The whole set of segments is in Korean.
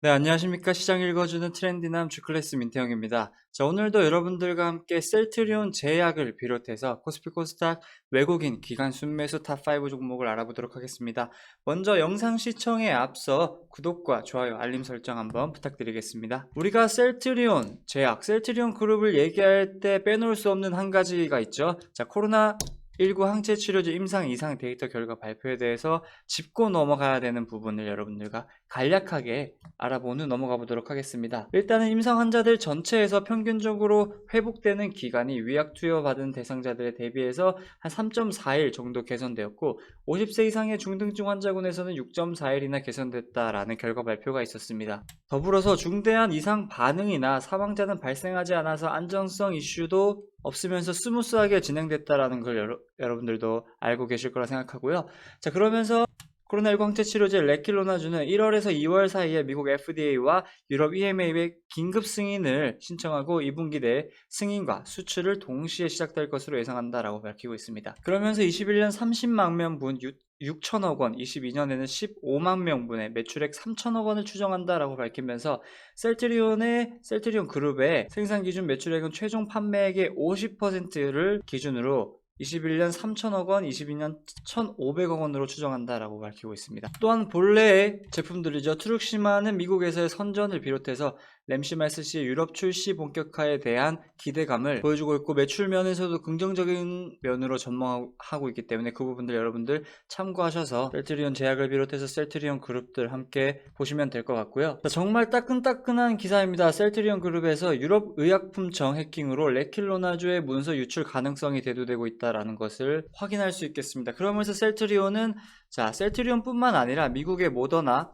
네, 안녕하십니까. 시장 읽어주는 트렌디남 주클래스 민태형입니다. 자, 오늘도 여러분들과 함께 셀트리온 제약을 비롯해서 코스피 코스닥 외국인 기간 순매수 탑5 종목을 알아보도록 하겠습니다. 먼저 영상 시청에 앞서 구독과 좋아요, 알림 설정 한번 부탁드리겠습니다. 우리가 셀트리온 제약, 셀트리온 그룹을 얘기할 때 빼놓을 수 없는 한 가지가 있죠. 자, 코로나 19 항체 치료제 임상 이상 데이터 결과 발표에 대해서 짚고 넘어가야 되는 부분을 여러분들과 간략하게 알아본 후 넘어가 보도록 하겠습니다. 일단은 임상 환자들 전체에서 평균적으로 회복되는 기간이 위약 투여 받은 대상자들에 대비해서 한 3.4일 정도 개선되었고 50세 이상의 중등증 환자군에서는 6.4일이나 개선됐다라는 결과 발표가 있었습니다. 더불어서 중대한 이상 반응이나 사망자는 발생하지 않아서 안정성 이슈도 없으면서 스무스하게 진행됐다라는 걸 여러, 여러분들도 알고 계실 거라 생각하고요. 자, 그러면서 코로나19 항체 치료제 레킬로나주는 1월에서 2월 사이에 미국 FDA와 유럽 EMA의 긴급 승인을 신청하고 2분기 내에 승인과 수출을 동시에 시작될 것으로 예상한다라고 밝히고 있습니다. 그러면서 21년 30만 명분 6천억 원, 22년에는 15만 명분의 매출액 3천억 원을 추정한다라고 밝히면서 셀트리온의 셀트리온 그룹의 생산 기준 매출액은 최종 판매액의 50%를 기준으로 21년 3천억 원, 22년 1,500억 원으로 추정한다라고 밝히고 있습니다. 또한 본래의 제품들이죠. 트룩시마는 미국에서의 선전을 비롯해서 램시마 SC의 유럽 출시 본격화에 대한 기대감을 보여주고 있고 매출 면에서도 긍정적인 면으로 전망하고 있기 때문에 그 부분들 여러분들 참고하셔서 셀트리온 제약을 비롯해서 셀트리온 그룹들 함께 보시면 될 것 같고요. 자, 정말 따끈따끈한 기사입니다. 셀트리온 그룹에서 유럽 의약품청 해킹으로 레킬로나주의 문서 유출 가능성이 대두되고 있다라는 것을 확인할 수 있겠습니다. 그러면서 셀트리온은 자 셀트리온뿐만 아니라 미국의 모더나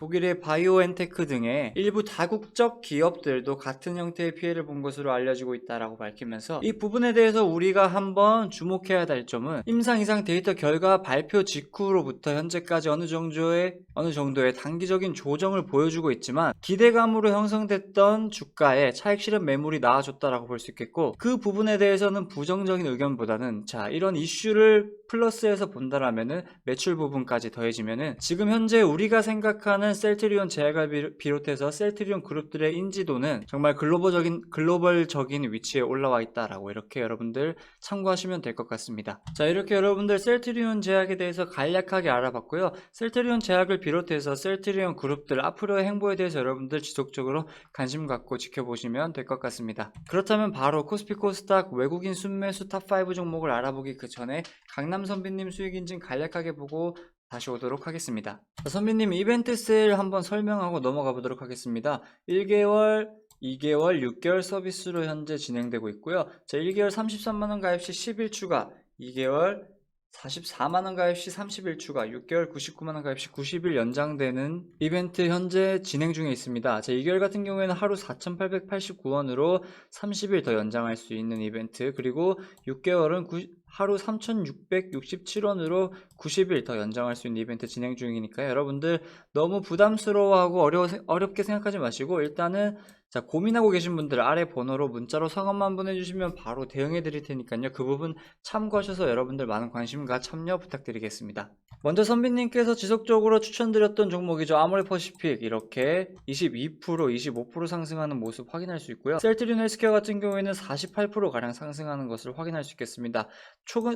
독일의 바이오엔테크 등의 일부 다국적 기업들도 같은 형태의 피해를 본 것으로 알려지고 있다라고 밝히면서 이 부분에 대해서 우리가 한번 주목해야 될 점은 임상 이상 데이터 결과 발표 직후로부터 현재까지 어느 정도의 어느 정도의 단기적인 조정을 보여주고 있지만 기대감으로 형성됐던 주가에 차익 실현 매물이 나와줬다라고 볼 수 있겠고 그 부분에 대해서는 부정적인 의견보다는 자 이런 이슈를 플러스해서 본다라면은 매출 부분까지 더해지면은 지금 현재 우리가 생각하는 셀트리온 제약을 비롯해서 셀트리온 그룹들의 인지도는 정말 글로벌적인 글로벌적인 위치에 올라와 있다라고 이렇게 여러분들 참고하시면 될 것 같습니다. 자 이렇게 여러분들 셀트리온 제약에 대해서 간략하게 알아봤고요. 셀트리온 제약을 비롯해서 셀트리온 그룹들 앞으로의 행보에 대해서 여러분들 지속적으로 관심 갖고 지켜보시면 될 것 같습니다. 그렇다면 바로 코스피 코스닥 외국인 순매수 탑5 종목을 알아보기 그 전에 강남 선비님 수익 인증 간략하게 보고 다시 오도록 하겠습니다. 자, 선비님 이벤트 세일 한번 설명하고 넘어가 보도록 하겠습니다. 1개월 2개월, 6개월 서비스로 현재 진행되고 있고요. 자, 1개월 33만원 가입 시 10일 추가, 2개월 44만원 가입 시 30일 추가, 6개월 99만원 가입 시 90일 연장되는 이벤트 현재 진행 중에 있습니다. 자, 2개월 같은 경우에는 하루 4,889원으로 30일 더 연장할 수 있는 이벤트, 그리고 6개월은 하루 3,667원으로 90일 더 연장할 수 있는 이벤트 진행 중이니까요. 여러분들 너무 부담스러워하고 어려, 어렵게 생각하지 마시고 일단은 자, 고민하고 계신 분들 아래 번호로 문자로 성함만 보내주시면 바로 대응해 드릴 테니까요. 그 부분 참고하셔서 여러분들 많은 관심과 참여 부탁드리겠습니다. 먼저 선비님께서 지속적으로 추천드렸던 종목이죠. 아모레퍼시픽 이렇게 22% 25% 상승하는 모습 확인할 수 있고요. 셀트리온 헬스케어 같은 경우에는 48%가량 상승하는 것을 확인할 수 있겠습니다.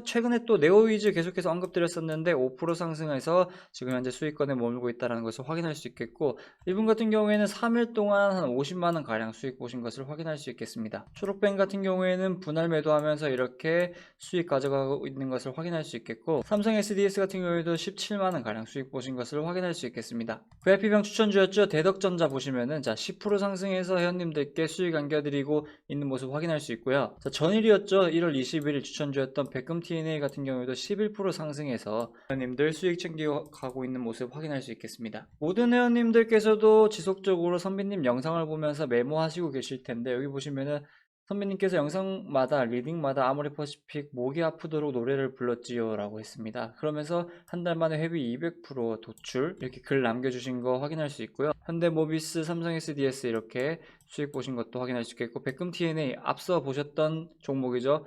최근에 또 네오위즈 계속해서 언급드렸었는데 5% 상승해서 지금 현재 수익권에 머물고 있다는 것을 확인할 수 있겠고 이분 같은 경우에는 3일 동안 한 50만원 가량 수익 보신 것을 확인할 수 있겠습니다. 초록뱅 같은 경우에는 분할 매도하면서 이렇게 수익 가져가고 있는 것을 확인할 수 있겠고 삼성 SDS 같은 경우에도 17만원 가량 수익 보신 것을 확인할 수 있겠습니다. VIP병 추천주였죠. 대덕전자 보시면은 자 10% 상승해서 회원님들께 수익 안겨드리고 있는 모습 확인할 수 있고요. 자 전일이었죠. 1월 21일 추천주였던 백금 TNA 같은 경우에도 11% 상승해서 회원님들 수익 챙겨 가고 있는 모습 확인할 수 있겠습니다. 모든 회원님들께서도 지속적으로 선배님 영상을 보면서 메모하시고 계실 텐데 여기 보시면은 선배님께서 영상마다 리딩마다 아모레퍼시픽 목이 아프도록 노래를 불렀지요 라고 했습니다. 그러면서 한 달 만에 회비 200% 도출 이렇게 글 남겨주신 거 확인할 수 있고요. 현대모비스, 삼성 SDS 이렇게 수익 보신 것도 확인할 수 있겠고 백금 TNA 앞서 보셨던 종목이죠.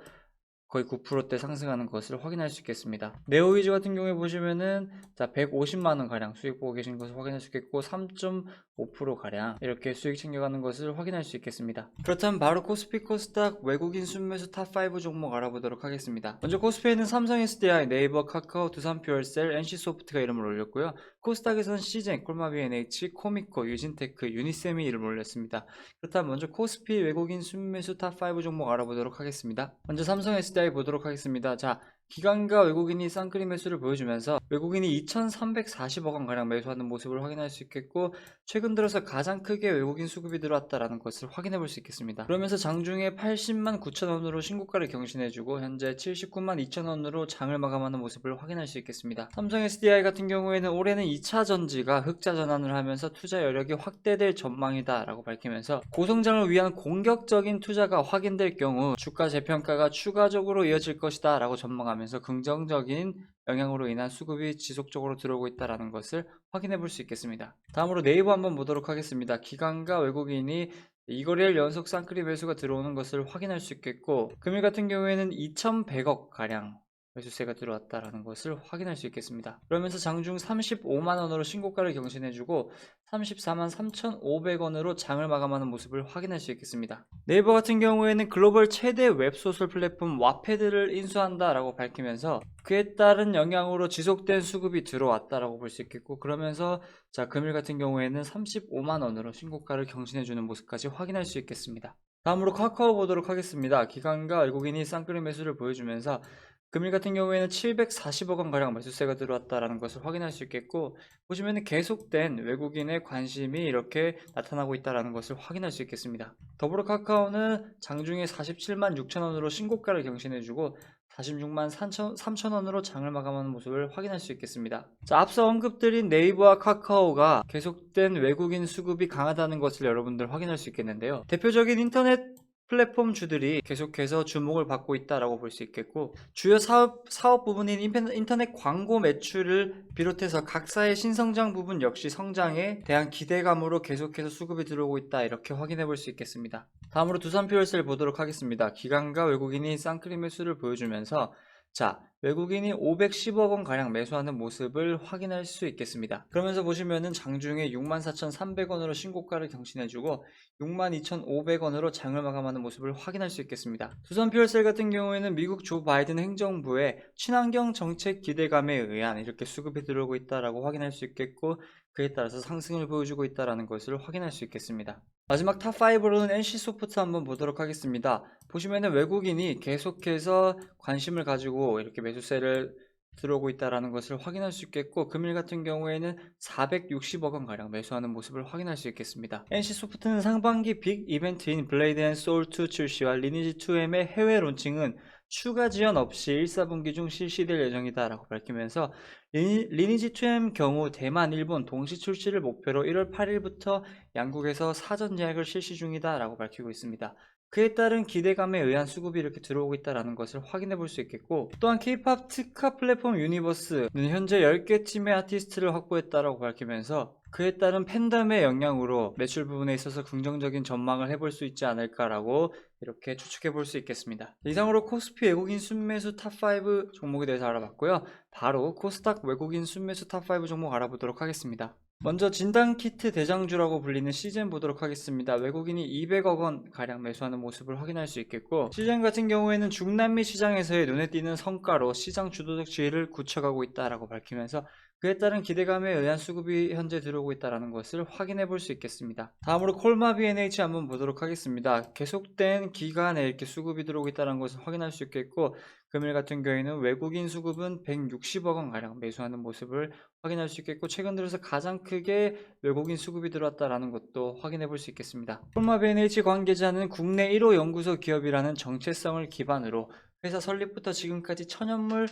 거의 9%대 상승하는 것을 확인할 수 있겠습니다. 네오위즈 같은 경우에 보시면은 자 150만 원 가량 수익 보고 계신 것을 확인할 수 있겠고 3.5% 가량 이렇게 수익 챙겨가는 것을 확인할 수 있겠습니다. 그렇다면 바로 코스피 코스닥 외국인 순매수 탑5 종목 알아보도록 하겠습니다. 먼저 코스피에는 삼성 SDI, 네이버, 카카오, 두산 퓨얼셀, NC소프트가 이름을 올렸고요. 코스닥에서는 시젠, 콜마비 NH, 코미코, 유진테크, 유니셈이 이름을 올렸습니다. 그렇다면 먼저 코스피 외국인 순매수 탑5 종목 알아보도록 하겠습니다. 먼저 삼성 SDI 보도록 하겠습니다. 자, 기관과 외국인이 쌍끌이 매수를 보여주면서 외국인이 2,340억 원 가량 매수하는 모습을 확인할 수 있겠고 최근 들어서 가장 크게 외국인 수급이 들어왔다라는 것을 확인해 볼 수 있겠습니다. 그러면서 장중에 80만 9천 원으로 신고가를 경신해주고 현재 79만 2천 원으로 장을 마감하는 모습을 확인할 수 있겠습니다. 삼성 SDI 같은 경우에는 올해는 2차 전지가 흑자 전환을 하면서 투자 여력이 확대될 전망이다 라고 밝히면서 고성장을 위한 공격적인 투자가 확인될 경우 주가 재평가가 추가적으로 이어질 것이다 라고 전망 하면서 긍정적인 영향으로 인한 수급이 지속적으로 들어오고 있다는 것을 확인해 볼 수 있겠습니다. 다음으로 네이버 한번 보도록 하겠습니다. 기관과 외국인이 이거래일 연속 쌍끌이 매수가 들어오는 것을 확인할 수 있겠고 금일 같은 경우에는 2,100억 가량 매수세가 들어왔다라는 것을 확인할 수 있겠습니다. 그러면서 장중 35만 원으로 신고가를 경신해주고 34만 3,500원으로 장을 마감하는 모습을 확인할 수 있겠습니다. 네이버 같은 경우에는 글로벌 최대 웹소설 플랫폼 와패드를 인수한다라고 밝히면서 그에 따른 영향으로 지속된 수급이 들어왔다라고 볼 수 있겠고 그러면서 자 금일 같은 경우에는 35만 원으로 신고가를 경신해주는 모습까지 확인할 수 있겠습니다. 다음으로 카카오 보도록 하겠습니다. 기관과 외국인이 쌍끌이 매수를 보여주면서 금일 같은 경우에는 740억 원 가량 매수세가 들어왔다라는 것을 확인할 수 있겠고 보시면 계속된 외국인의 관심이 이렇게 나타나고 있다라는 것을 확인할 수 있겠습니다. 더불어 카카오는 장중에 47만 6천 원으로 신고가를 경신해주고 46만 3천, 3천 원으로 장을 마감하는 모습을 확인할 수 있겠습니다. 자, 앞서 언급드린 네이버와 카카오가 계속된 외국인 수급이 강하다는 것을 여러분들 확인할 수 있겠는데요. 대표적인 인터넷 플랫폼 주들이 계속해서 주목을 받고 있다라고 볼 수 있겠고 주요 사업, 사업 부분인 인터넷 광고 매출을 비롯해서 각사의 신성장 부분 역시 성장에 대한 기대감으로 계속해서 수급이 들어오고 있다 이렇게 확인해 볼 수 있겠습니다. 다음으로 두산 퓨얼셀 보도록 하겠습니다. 기관과 외국인이 쌍크림 매수를 보여주면서 자, 외국인이 510억 원 가량 매수하는 모습을 확인할 수 있겠습니다. 그러면서 보시면은 장중에 64,300원으로 신고가를 경신해주고 62,500원으로 장을 마감하는 모습을 확인할 수 있겠습니다. 두산 퓨얼셀 같은 경우에는 미국 조 바이든 행정부의 친환경 정책 기대감에 의한 이렇게 수급이 들어오고 있다라고 확인할 수 있겠고 그에 따라서 상승을 보여주고 있다라는 것을 확인할 수 있겠습니다. 마지막 탑5로는 NC소프트 한번 보도록 하겠습니다. 보시면은 외국인이 계속해서 관심을 가지고 이렇게 매수세를 들어오고 있다라는 것을 확인할 수 있겠고 금일 같은 경우에는 460억 원 가량 매수하는 모습을 확인할 수 있겠습니다. NC소프트는 상반기 빅 이벤트인 블레이드 앤 소울 2 출시와 리니지 2M의 해외 론칭은 추가 지연 없이 1, 4분기 중 실시될 예정이다 라고 밝히면서 리니, 리니지 2M 경우 대만, 일본 동시 출시를 목표로 1월 8일부터 양국에서 사전 예약을 실시 중이다 라고 밝히고 있습니다. 그에 따른 기대감에 의한 수급이 이렇게 들어오고 있다는 것을 확인해 볼 수 있겠고 또한 K-POP 특화 플랫폼 유니버스는 현재 10개 팀의 아티스트를 확보했다라고 밝히면서 그에 따른 팬덤의 영향으로 매출 부분에 있어서 긍정적인 전망을 해볼 수 있지 않을까라고 이렇게 추측해 볼 수 있겠습니다. 이상으로 코스피 외국인 순매수 탑5 종목에 대해서 알아봤고요. 바로 코스닥 외국인 순매수 탑5 종목 알아보도록 하겠습니다. 먼저 진단키트 대장주라고 불리는 시즌 보도록 하겠습니다. 외국인이 200억 원 가량 매수하는 모습을 확인할 수 있겠고 시즌 같은 경우에는 중남미 시장에서의 눈에 띄는 성과로 시장 주도적 지위를 굳혀가고 있다라고 밝히면서 그에 따른 기대감에 의한 수급이 현재 들어오고 있다는 것을 확인해 볼 수 있겠습니다. 다음으로 콜마비 NH 한번 보도록 하겠습니다. 계속된 기간에 이렇게 수급이 들어오고 있다는 것을 확인할 수 있겠고 금일 같은 경우에는 외국인 수급은 160억 원 가량 매수하는 모습을 확인할 수 있겠고 최근 들어서 가장 크게 외국인 수급이 들어왔다는 것도 확인해 볼 수 있겠습니다. 콜마비 NH 관계자는 국내 1호 연구소 기업이라는 정체성을 기반으로 회사 설립부터 지금까지 천연물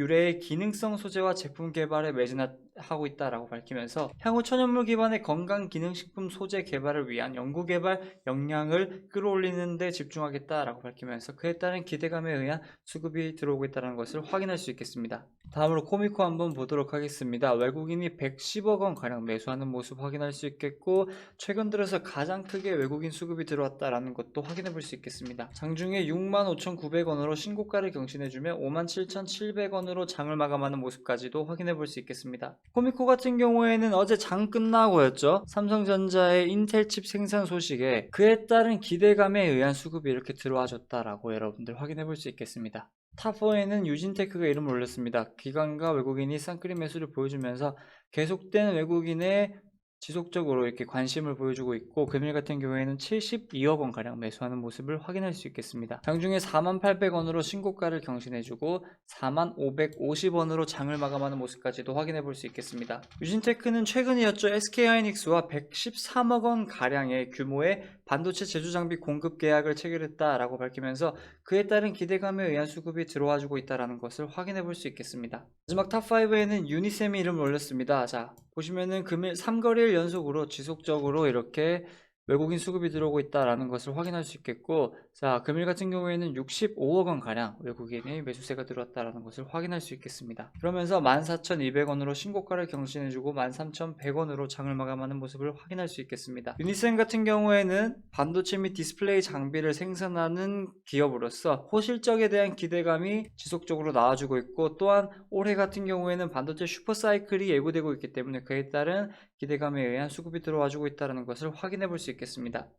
유래의 기능성 소재와 제품 개발에 매진하, 하고 있다라고 밝히면서 향후 천연물 기반의 건강 기능식품 소재 개발을 위한 연구 개발 역량을 끌어올리는 데 집중하겠다라고 밝히면서 그에 따른 기대감에 의한 수급이 들어오고 있다는 것을 확인할 수 있겠습니다. 다음으로 코미코 한번 보도록 하겠습니다. 외국인이 110억 원 가량 매수하는 모습 확인할 수 있겠고 최근 들어서 가장 크게 외국인 수급이 들어왔다라는 것도 확인해 볼 수 있겠습니다. 장중에 65,900원으로 신고가를 경신해주며 57,700원으로 장을 마감하는 모습까지도 확인해 볼 수 있겠습니다. 코미코 같은 경우에는 어제 장 끝나고였죠. 삼성전자의 인텔 칩 생산 소식에 그에 따른 기대감에 의한 수급이 이렇게 들어와 줬다라고 여러분들 확인해 볼 수 있겠습니다. 탑4에는 유진테크가 이름을 올렸습니다. 기관과 외국인이 쌍끌이 매수를 보여주면서 계속된 외국인의 지속적으로 이렇게 관심을 보여주고 있고 금일 같은 경우에는 72억 원 가량 매수하는 모습을 확인할 수 있겠습니다. 장중에 4800원으로 신고가를 경신해주고 4550원으로 장을 마감하는 모습까지도 확인해 볼 수 있겠습니다. 유진테크는 최근이었죠. SK하이닉스와 113억 원 가량의 규모의 반도체 제조 장비 공급 계약을 체결했다라고 밝히면서 그에 따른 기대감에 의한 수급이 들어와주고 있다는 것을 확인해 볼 수 있겠습니다. 마지막 탑5에는 유니셈이 이름을 올렸습니다. 자, 보시면은 금일 3거래일 연속으로 지속적으로 이렇게 외국인 수급이 들어오고 있다라는 것을 확인할 수 있겠고 자 금일 같은 경우에는 65억 원 가량 외국인의 매수세가 들어왔다라는 것을 확인할 수 있겠습니다. 그러면서 14,200원으로 신고가를 경신해주고 13,100원으로 장을 마감하는 모습을 확인할 수 있겠습니다. 유니센 같은 경우에는 반도체 및 디스플레이 장비를 생산하는 기업으로서 호실적에 대한 기대감이 지속적으로 나와주고 있고 또한 올해 같은 경우에는 반도체 슈퍼사이클이 예고되고 있기 때문에 그에 따른 기대감에 의한 수급이 들어와주고 있다는 것을 확인해 볼 수 있겠습니다.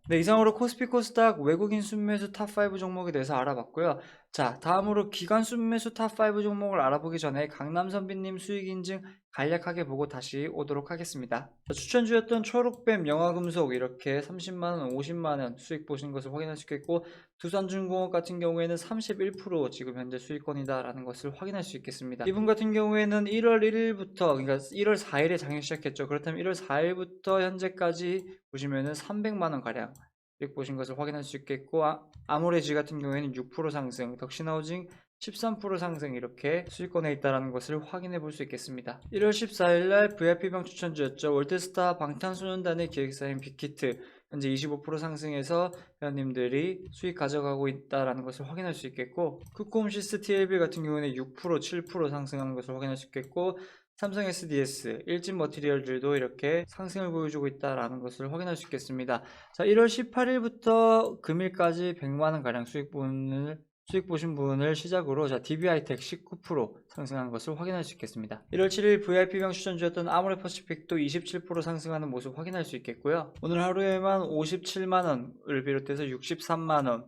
네, 이상으로 코스피 코스닥 외국인 순매수 탑5 종목에 대해서 알아봤고요. 자, 다음으로 기관 순매수 탑5 종목을 알아보기 전에 강남선비님 수익 인증 간략하게 보고 다시 오도록 하겠습니다. 자, 추천주였던 초록뱀 영화금속 이렇게 30만원, 50만원 수익 보신 것을 확인할 수 있겠고 두산중공업 같은 경우에는 31% 지금 현재 수익권이다 라는 것을 확인할 수 있겠습니다. 이분 같은 경우에는 1월 1일부터 그러니까 1월 4일에 장이 시작했죠. 그렇다면 1월 4일부터 현재까지 보시면은 300만원 가량 보신 것을 확인할 수 있겠고 아, 아모레지 같은 경우에는 6% 상승, 덕신하우징 13% 상승 이렇게 수익권에 있다는 것을 확인해 볼 수 있겠습니다. 1월 14일 날 VIP방 추천주였죠. 월드스타 방탄소년단의 기획사인 빅히트 현재 25% 상승해서 회원님들이 수익 가져가고 있다는 것을 확인할 수 있겠고 쿠콤시스 TLB 같은 경우에는 6% 7% 상승하는 것을 확인할 수 있겠고 삼성 SDS, 일진 머티리얼들도 이렇게 상승을 보여주고 있다는 것을 확인할 수 있겠습니다. 자, 1월 18일부터 금일까지 100만원 가량 수익 분을 수익 보신 분을 시작으로 자 DBI텍 19% 상승한 것을 확인할 수 있겠습니다. 1월 7일 VIP병 추천주였던 아모레퍼시픽도 27% 상승하는 모습 확인할 수 있겠고요. 오늘 하루에만 57만원을 비롯해서 63만원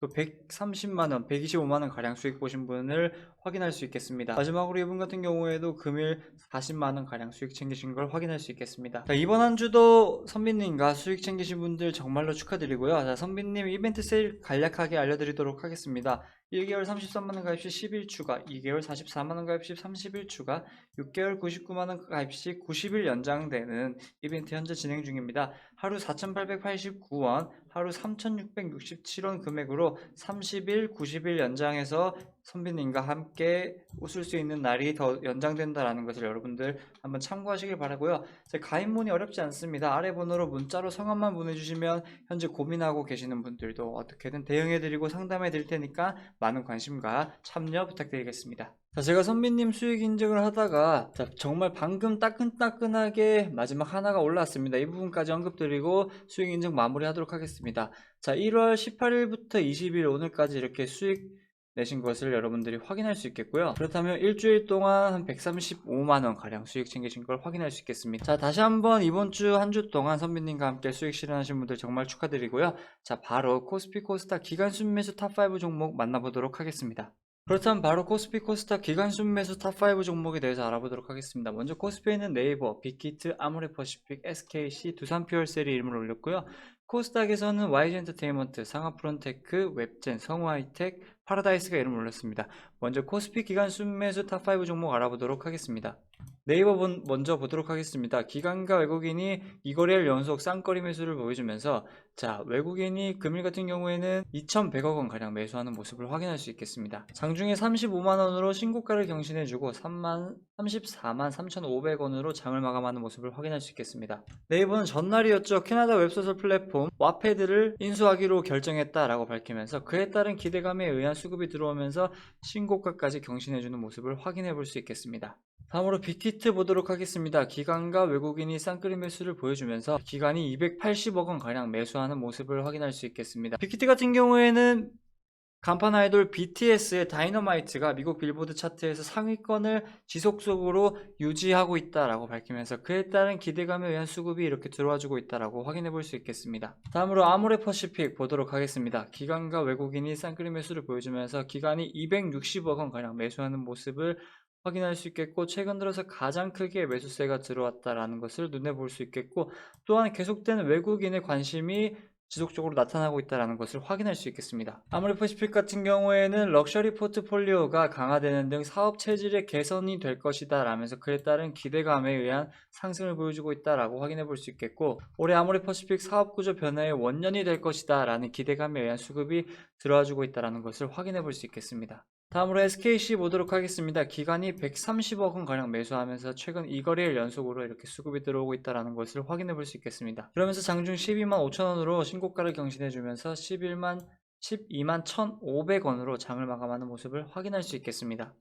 또 130만원, 125만원 가량 수익 보신 분을 확인할 수 있겠습니다. 마지막으로 이분 같은 경우에도 금일 40만원 가량 수익 챙기신 걸 확인할 수 있겠습니다. 자, 이번 한 주도 선비님과 수익 챙기신 분들 정말로 축하드리고요. 자, 선비님 이벤트 세일 간략하게 알려드리도록 하겠습니다. 1개월 33만원 가입 시 10일 추가, 2개월 44만원 가입 시 30일 추가, 6개월 99만원 가입 시 90일 연장되는 이벤트 현재 진행 중입니다. 하루 4,889원, 하루 3,667원 금액으로 30일, 90일 연장해서 선비님과 함께 웃을 수 있는 날이 더 연장된다라는 것을 여러분들 한번 참고하시길 바라고요. 제 가입문이 어렵지 않습니다. 아래 번호로 문자로 성함만 보내주시면 현재 고민하고 계시는 분들도 어떻게든 대응해드리고 상담해드릴 테니까 많은 관심과 참여 부탁드리겠습니다. 자, 제가 선비님 수익 인증을 하다가 자, 정말 방금 따끈따끈하게 마지막 하나가 올라왔습니다. 이 부분까지 언급드리고 수익 인증 마무리하도록 하겠습니다. 자, 1월 18일부터 20일 오늘까지 이렇게 수익 내신 것을 여러분들이 확인할 수 있겠고요. 그렇다면 일주일 동안 한 135만원 가량 수익 챙기신 걸 확인할 수 있겠습니다. 자, 다시 한번 이번 주 한주 동안 선배님과 함께 수익 실현하신 분들 정말 축하드리고요. 자, 바로 코스피 코스닥 기간 순매수 탑5 종목 만나보도록 하겠습니다. 그렇다면 바로 코스피 코스닥 기간 순매수 탑5 종목에 대해서 알아보도록 하겠습니다. 먼저 코스피에는 네이버, 빅히트, 아모레퍼시픽, SKC, 두산퓨얼셀이 이름을 올렸고요. 코스닥에서는 YG 엔터테인먼트, 상하프론테크, 웹젠, 성우하이텍, 파라다이스가 이름을 올렸습니다. 먼저 코스피 기간 순매수 탑5 종목 알아보도록 하겠습니다. 네이버 본- 먼저 보도록 하겠습니다. 기관과 외국인이 이거래일 연속 쌍거리 매수를 보여주면서 자 외국인이 금일 같은 경우에는 2,100억 원 가량 매수하는 모습을 확인할 수 있겠습니다. 장중에 35만 원으로 신고가를 경신해주고 3만 34만 3,500원으로 장을 마감하는 모습을 확인할 수 있겠습니다. 네이버는 전날이었죠. 캐나다 웹소설 플랫폼 와패드를 인수하기로 결정했다라고 밝히면서 그에 따른 기대감에 의한 수급이 들어오면서 신 고가까지 경신해주는 모습을 확인해 볼 수 있겠습니다. 다음으로 빅히트 보도록 하겠습니다. 기관과 외국인이 쌍끌이 매수를 보여주면서 기관이 280억 원 가량 매수하는 모습을 확인할 수 있겠습니다. 빅히트 같은 경우에는 간판 아이돌 BTS의 다이너마이트가 미국 빌보드 차트에서 상위권을 지속적으로 유지하고 있다라고 밝히면서 그에 따른 기대감에 의한 수급이 이렇게 들어와주고 있다라고 확인해 볼 수 있겠습니다. 다음으로 아모레 퍼시픽 보도록 하겠습니다. 기관과 외국인이 쌍끌이 매수를 보여주면서 기관이 260억 원 가량 매수하는 모습을 확인할 수 있겠고 최근 들어서 가장 크게 매수세가 들어왔다라는 것을 눈에 볼 수 있겠고 또한 계속되는 외국인의 관심이 지속적으로 나타나고 있다는 것을 확인할 수 있겠습니다. 아모레 퍼시픽 같은 경우에는 럭셔리 포트폴리오가 강화되는 등 사업 체질의 개선이 될 것이다 라면서 그에 따른 기대감에 의한 상승을 보여주고 있다라고 확인해 볼 수 있겠고 올해 아모레 퍼시픽 사업 구조 변화의 원년이 될 것이다 라는 기대감에 의한 수급이 들어와주고 있다는 것을 확인해 볼 수 있겠습니다. 다음으로 SKC 보도록 하겠습니다. 기간이 130억 원 가량 매수하면서 최근 이거래일 연속으로 이렇게 수급이 들어오고 있다는 것을 확인해 볼 수 있겠습니다. 그러면서 장중 12만 5천 원으로 신고가를 경신해 주면서 11만 12만 1,500원으로 장을 마감하는 모습을 확인할 수 있겠습니다.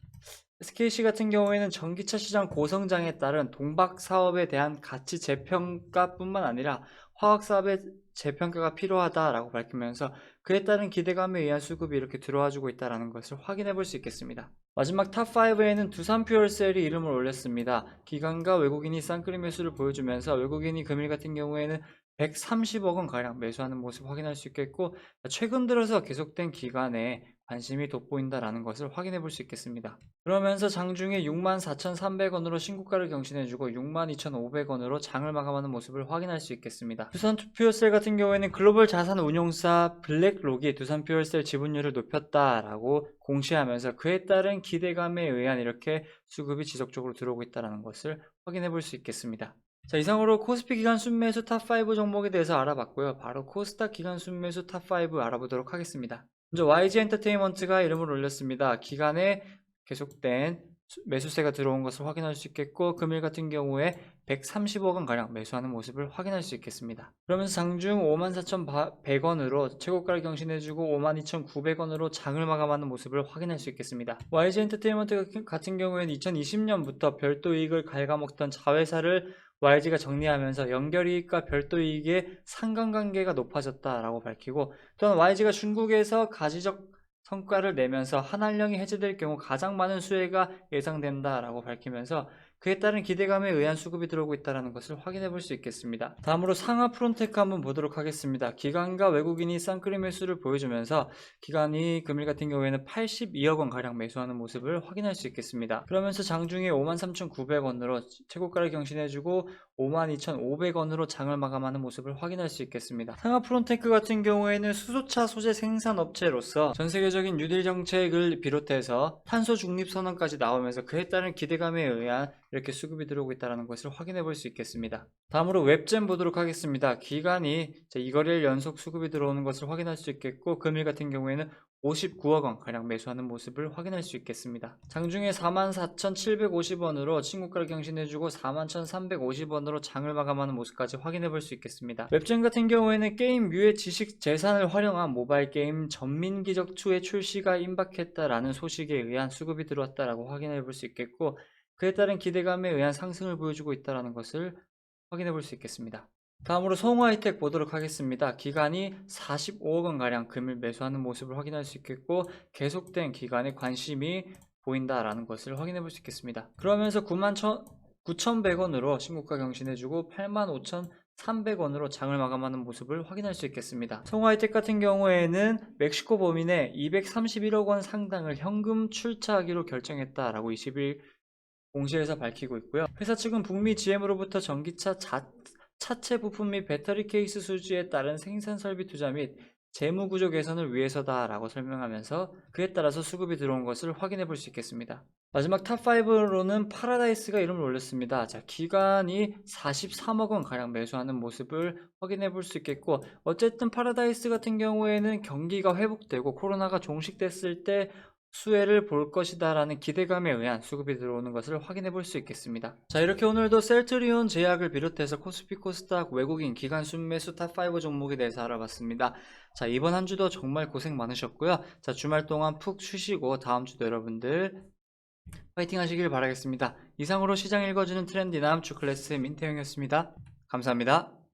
SKC 같은 경우에는 전기차 시장 고성장에 따른 동박 사업에 대한 가치 재평가뿐만 아니라 화학 사업의 재평가가 필요하다라고 밝히면서 그에 따른 기대감에 의한 수급이 이렇게 들어와주고 있다는 것을 확인해 볼 수 있겠습니다. 마지막 탑5에는 두산퓨얼셀이 이름을 올렸습니다. 기관과 외국인이 쌍끌이 매수를 보여주면서 외국인이 금일 같은 경우에는 130억 원 가량 매수하는 모습 확인할 수 있겠고 최근 들어서 계속된 기간에 관심이 돋보인다라는 것을 확인해 볼 수 있겠습니다. 그러면서 장중에 64,300원으로 신고가를 경신해주고 62,500원으로 장을 마감하는 모습을 확인할 수 있겠습니다. 두산 퓨어셀 같은 경우에는 글로벌 자산 운용사 블랙록이 두산 퓨어셀 지분율을 높였다라고 공시하면서 그에 따른 기대감에 의한 이렇게 수급이 지속적으로 들어오고 있다는 것을 확인해 볼 수 있겠습니다. 자, 이상으로 코스피 기간 순매수 탑5 종목에 대해서 알아봤고요. 바로 코스닥 기간 순매수 탑5 알아보도록 하겠습니다. 먼저 YG 엔터테인먼트가 이름을 올렸습니다. 기간에 계속된 수- 매수세가 들어온 것을 확인할 수 있겠고 금일 같은 경우에 130억 원 가량 매수하는 모습을 확인할 수 있겠습니다. 그러면서 장중 54,100원으로 최고가를 경신해주고 52,900원으로 장을 마감하는 모습을 확인할 수 있겠습니다. YG 엔터테인먼트 같은 경우에는 2020년부터 별도 이익을 갉아먹던 자회사를 YG가 정리하면서 연결이익과 별도이익의 상관관계가 높아졌다라고 밝히고 또한 YG가 중국에서 가지적 성과를 내면서 한한령이 해제될 경우 가장 많은 수혜가 예상된다라고 밝히면서 그에 따른 기대감에 의한 수급이 들어오고 있다는 것을 확인해 볼 수 있겠습니다. 다음으로 상하 프론테크 한번 보도록 하겠습니다. 기관과 외국인이 쌍끌이 매수를 보여주면서 기관이 금일 같은 경우에는 82억 원 가량 매수하는 모습을 확인할 수 있겠습니다. 그러면서 장중에 53,900원으로 최고가를 경신해주고 52,500원으로 장을 마감하는 모습을 확인할 수 있겠습니다. 상하 프론테크 같은 경우에는 수소차 소재 생산 업체로서 전 세계적인 뉴딜 정책을 비롯해서 탄소 중립 선언까지 나오면서 그에 따른 기대감에 의한 이렇게 수급이 들어오고 있다는 것을 확인해 볼 수 있겠습니다. 다음으로 웹젠 보도록 하겠습니다. 기간이 이거래일 연속 수급이 들어오는 것을 확인할 수 있겠고 금일 같은 경우에는 59억 원 가량 매수하는 모습을 확인할 수 있겠습니다. 장중에 44,750원으로 친구가를 경신해주고 41,350원으로 장을 마감하는 모습까지 확인해 볼 수 있겠습니다. 웹젠 같은 경우에는 게임 뮤의 지식 재산을 활용한 모바일 게임 전민기적 2의 출시가 임박했다라는 소식에 의한 수급이 들어왔다라고 확인해 볼 수 있겠고 그에 따른 기대감에 의한 상승을 보여주고 있다는 것을 확인해 볼 수 있겠습니다. 다음으로 송화이텍 보도록 하겠습니다. 기간이 45억 원가량 금일 매수하는 모습을 확인할 수 있겠고 계속된 기간에 관심이 보인다라는 것을 확인해 볼 수 있겠습니다. 그러면서 9만 9,100원으로 신고가 경신해주고 8만 5,300원으로 장을 마감하는 모습을 확인할 수 있겠습니다. 송화이텍 같은 경우에는 멕시코 범인에 231억 원 상당을 현금 출처하기로 결정했다라고 20일 공시에서 밝히고 있고요. 회사 측은 북미 GM으로부터 전기차 자, 차체 부품 및 배터리 케이스 수주에 따른 생산 설비 투자 및 재무 구조 개선을 위해서다 라고 설명하면서 그에 따라서 수급이 들어온 것을 확인해 볼 수 있겠습니다. 마지막 탑5로는 파라다이스가 이름을 올렸습니다. 자, 기간이 43억 원 가량 매수하는 모습을 확인해 볼 수 있겠고, 어쨌든 파라다이스 같은 경우에는 경기가 회복되고 코로나가 종식됐을 때 수혜를 볼 것이다 라는 기대감에 의한 수급이 들어오는 것을 확인해 볼 수 있겠습니다. 자, 이렇게 오늘도 셀트리온 제약을 비롯해서 코스피 코스닥 외국인 기관 순매수 탑5 종목에 대해서 알아봤습니다. 자, 이번 한 주도 정말 고생 많으셨고요. 자, 주말 동안 푹 쉬시고 다음 주도 여러분들 파이팅 하시길 바라겠습니다. 이상으로 시장 읽어주는 트렌디남 주클래스 민태형이었습니다. 감사합니다.